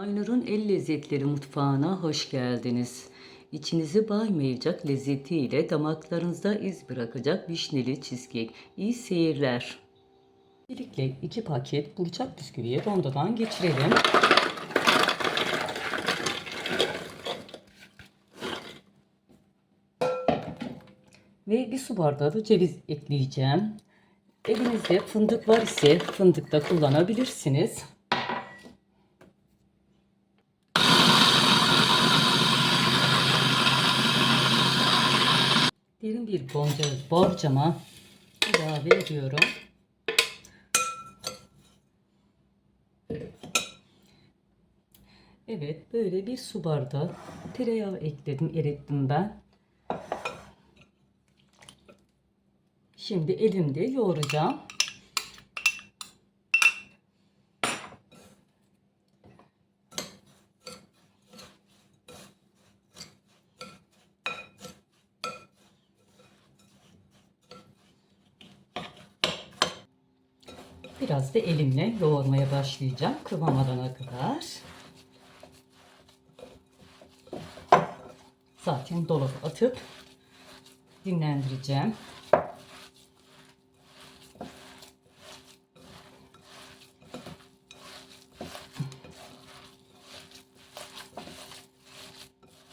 Aynur'un El Lezzetleri Mutfağı'na hoş geldiniz. İçinizi baymayacak lezzetiyle damaklarınızda iz bırakacak vişneli cheesecake. İyi seyirler. Birlikte iki paket burçak bisküviyi rondodan geçirelim. Ve bir su bardağı da ceviz ekleyeceğim. Elinizde fındık var ise fındık da kullanabilirsiniz. Bir bonca, borcama ilave ediyorum. Evet böyle bir su bardağı tereyağı ekledim erittim ben. Şimdi elimde yoğuracağım. Biraz elimle yoğurmaya başlayacağım kıvam alana kadar. Zaten dolaba atıp dinlendireceğim.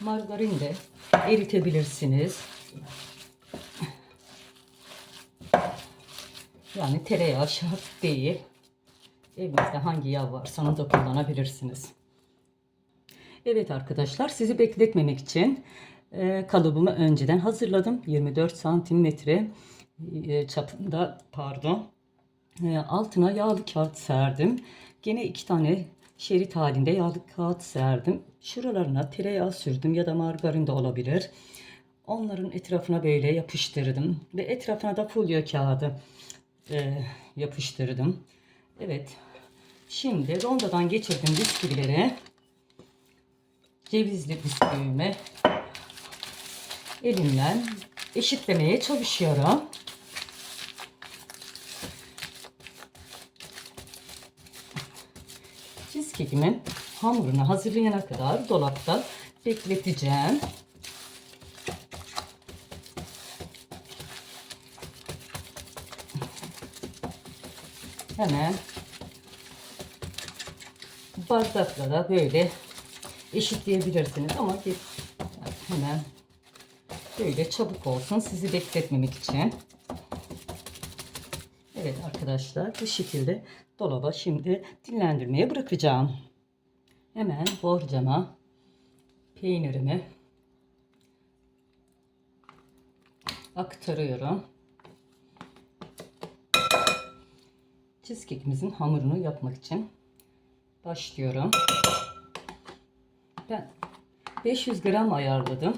Margarin de eritebilirsiniz. Yani tereyağı şart değil. Evinizde hangi yağ varsa onu da kullanabilirsiniz. Evet arkadaşlar sizi bekletmemek için e, kalıbımı önceden hazırladım. 24 santimetre e, çapında pardon. E, altına yağlı kağıt serdim. Gene iki tane şerit halinde yağlı kağıt serdim. Şuralarına tereyağı sürdüm ya da margarin de olabilir. Onların etrafına böyle yapıştırdım. Ve etrafına da folyo kağıdı e, yapıştırdım. Evet. Şimdi rondodan geçirdim bisküvileri. Cevizli bisküvimi elimle eşitlemeye çalışıyorum. Cheesecake'imin hamurunu hazırlayana kadar dolapta bekleteceğim. Hemen bardakla da böyle eşitleyebilirsiniz ama hemen böyle çabuk olsun sizi bekletmemek için. Evet arkadaşlar bu şekilde dolaba şimdi dinlendirmeye bırakacağım. Hemen borcama peynirimi aktarıyorum. Cheesecake'imizin hamurunu yapmak için başlıyorum. Ben 500 gram ayarladım.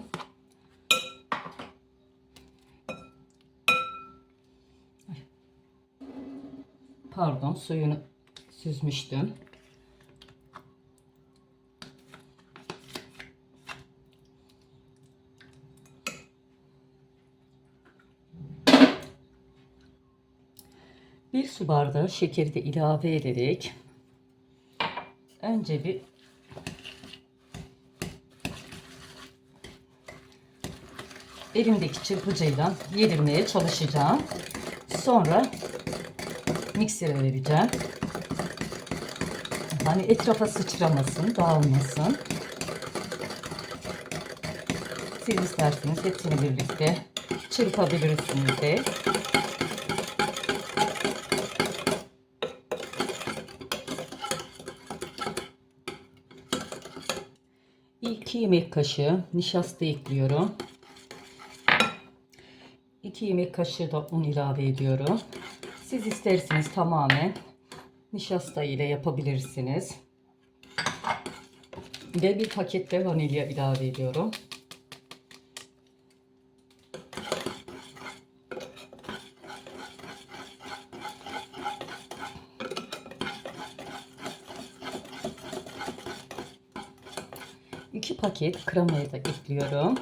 Pardon suyunu süzmüştüm. Su bardağı şekeri de ilave ederek önce bir elimdeki çırpıcıyla yedirmeye çalışacağım. Sonra miksere vereceğim. Hani etrafa sıçramasın, dağılmasın. Siz isterseniz hepsini birlikte çırpabilirsiniz de. 2 yemek kaşığı nişasta ekliyorum. 2 yemek kaşığı da un ilave ediyorum. Siz isterseniz tamamen nişasta ile yapabilirsiniz. Ve bir pakette vanilya ilave ediyorum. 2 paket kremayı da ekliyorum.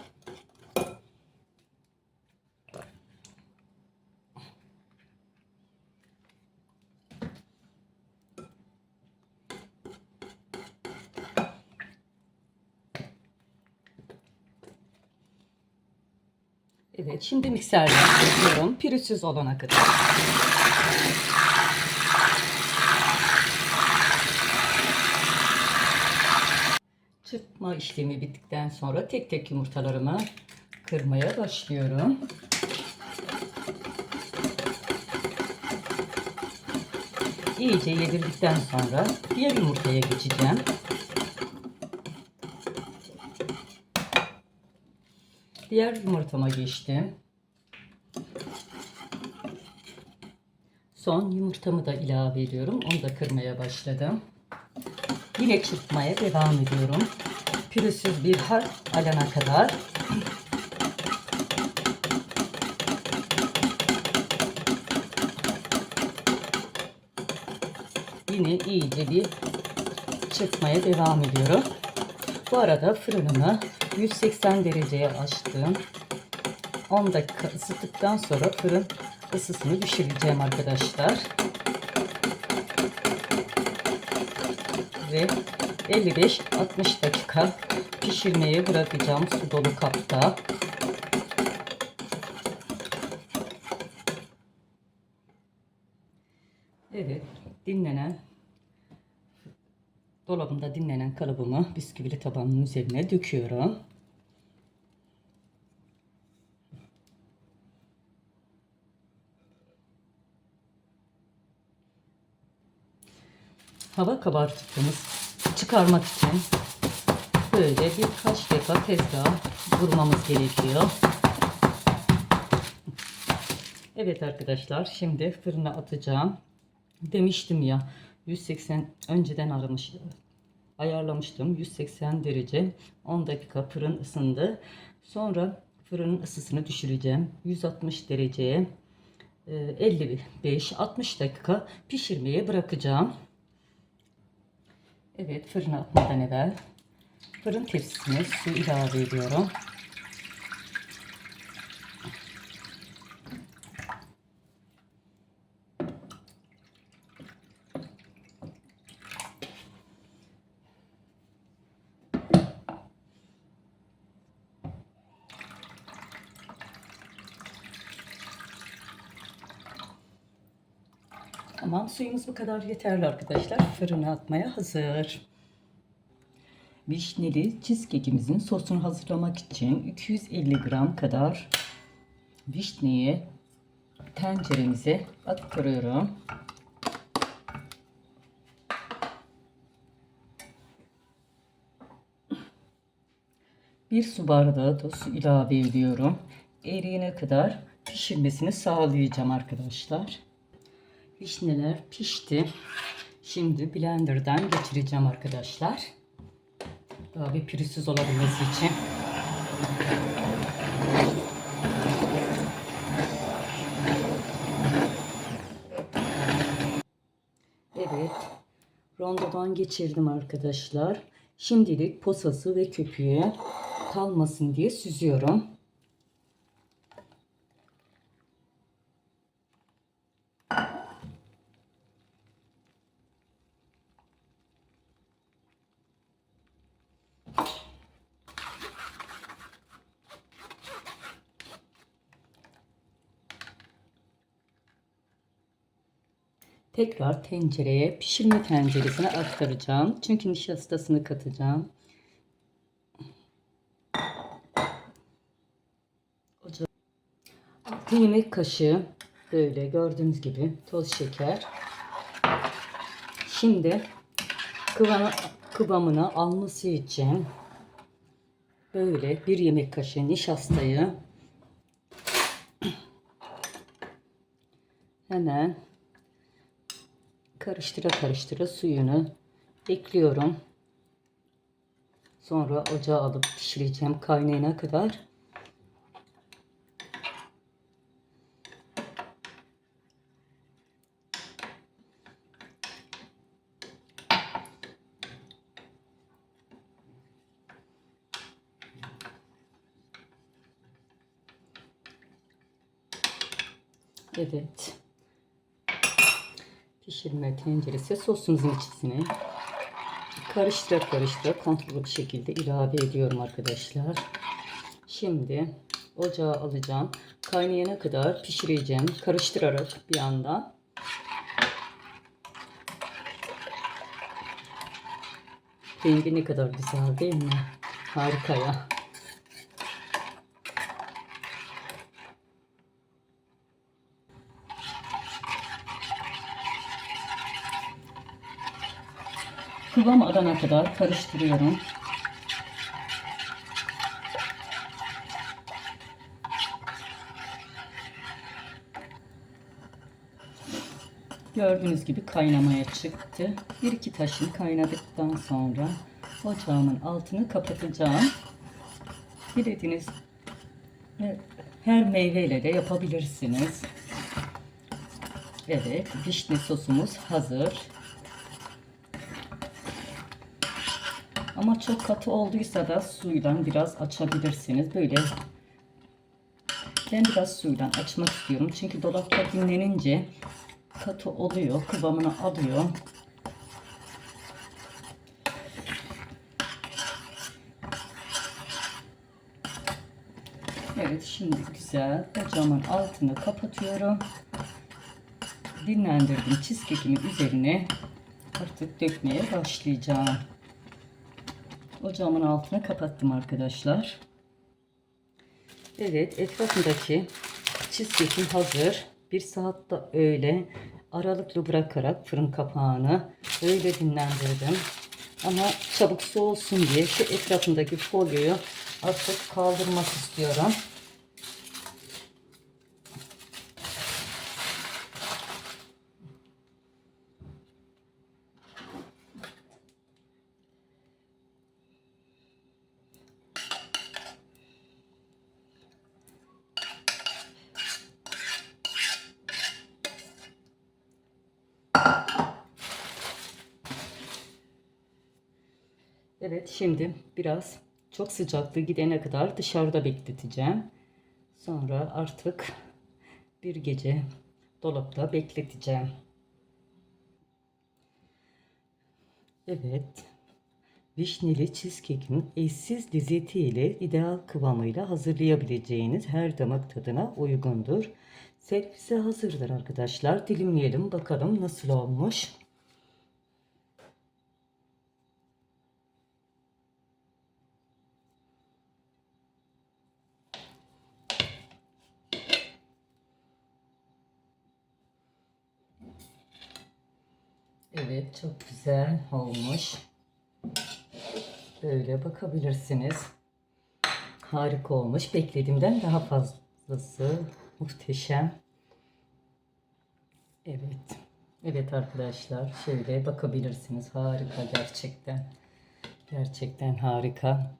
Evet şimdi mikserden yapıyorum pürüzsüz olana kadar. Çırpma işlemi bittikten sonra tek tek yumurtalarımı kırmaya başlıyorum. İyice yedirdikten sonra diğer yumurtaya geçeceğim. Diğer yumurtama geçtim. Son yumurtamı da ilave ediyorum. Onu da kırmaya başladım. Yine çırpmaya devam ediyorum. Pürüzsüz bir hal alana kadar. Yine iyice bir çırpmaya devam ediyorum. Bu arada fırınımı 180 dereceye açtım. 10 dakika ısıttıktan sonra fırın ısısını düşüreceğim arkadaşlar. Ve 55-60 dakika pişirmeye bırakacağım su dolu kapta. Evet, dinlenen dolabımda dinlenen kalıbımı bisküvili tabanın üzerine döküyorum. Hava kabartmamız çıkarmak için böyle birkaç defa tezgah vurmamız gerekiyor. Evet arkadaşlar şimdi fırına atacağım. Demiştim ya 180 önceden aramış ayarlamıştım 180 derece 10 dakika fırın ısındı. Sonra fırının ısısını düşüreceğim 160 dereceye 55-60 dakika pişirmeye bırakacağım. Evet fırına atmadan evvel fırın tepsisine su ilave ediyorum. Tamam suyumuz bu kadar yeterli arkadaşlar. Fırına atmaya hazır. Vişneli cheesecake'imizin sosunu hazırlamak için 250 gram kadar vişneyi tenceremize aktarıyorum. Bir su bardağı da su ilave ediyorum. Eriyene kadar pişirmesini sağlayacağım arkadaşlar. Vişneler pişti. Şimdi blenderdan geçireceğim arkadaşlar. Daha bir pürüzsüz olabilmesi için. Evet. Rondodan geçirdim arkadaşlar. Şimdilik posası ve köpüğü kalmasın diye süzüyorum. Tekrar tencereye pişirme tenceresine aktaracağım. Çünkü nişastasını katacağım. 6 yemek kaşığı böyle gördüğünüz gibi toz şeker. Şimdi kıvamı, kıvamını alması için böyle bir yemek kaşığı nişastayı hemen karıştıra karıştıra suyunu ekliyorum. Sonra ocağa alıp pişireceğim kaynayana kadar. Evet pişirme tenceresi sosumuzun içine karıştıra karıştıra kontrollü bir şekilde ilave ediyorum arkadaşlar. Şimdi Ocağa alacağım. Kaynayana kadar pişireceğim. Karıştırarak bir yandan. Rengi ne kadar güzel değil mi? Harika ya. Kıvam alana kadar karıştırıyorum. Gördüğünüz gibi kaynamaya çıktı. Bir iki taşın kaynadıktan sonra ocağımın altını kapatacağım. Dilediğiniz e, her meyveyle de yapabilirsiniz. Evet, vişne sosumuz hazır. Ama çok katı olduysa da suyla biraz açabilirsiniz. Böyle ben biraz suyla açmak istiyorum. Çünkü dolapta dinlenince katı oluyor. Kıvamını alıyor. Evet şimdi güzel. Ocağımın altını kapatıyorum. Dinlendirdim cheesecake'imin üzerine artık dökmeye başlayacağım. Ocağımın altını kapattım arkadaşlar. Evet etrafındaki cheesecake'im hazır. Bir saatte öyle aralıklı bırakarak fırın kapağını öyle dinlendirdim. Ama çabuk soğusun diye şu etrafındaki folyoyu artık kaldırmak istiyorum. Evet şimdi biraz çok sıcaklığı gidene kadar dışarıda bekleteceğim. Sonra artık bir gece dolapta bekleteceğim. Evet. Vişneli cheesecake'in eşsiz lezzetiyle ideal kıvamıyla hazırlayabileceğiniz her damak tadına uygundur. Servise hazırdır arkadaşlar. Dilimleyelim bakalım nasıl olmuş. Evet çok güzel olmuş. Böyle bakabilirsiniz. Harika olmuş. Beklediğimden daha fazlası muhteşem. Evet. Evet arkadaşlar şöyle bakabilirsiniz. Harika gerçekten. Gerçekten harika.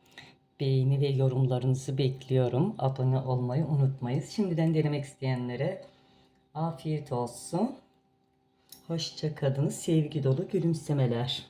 Beğeni ve yorumlarınızı bekliyorum. Abone olmayı unutmayın. Şimdiden denemek isteyenlere afiyet olsun. Hoşça kalın. Sevgi dolu gülümsemeler.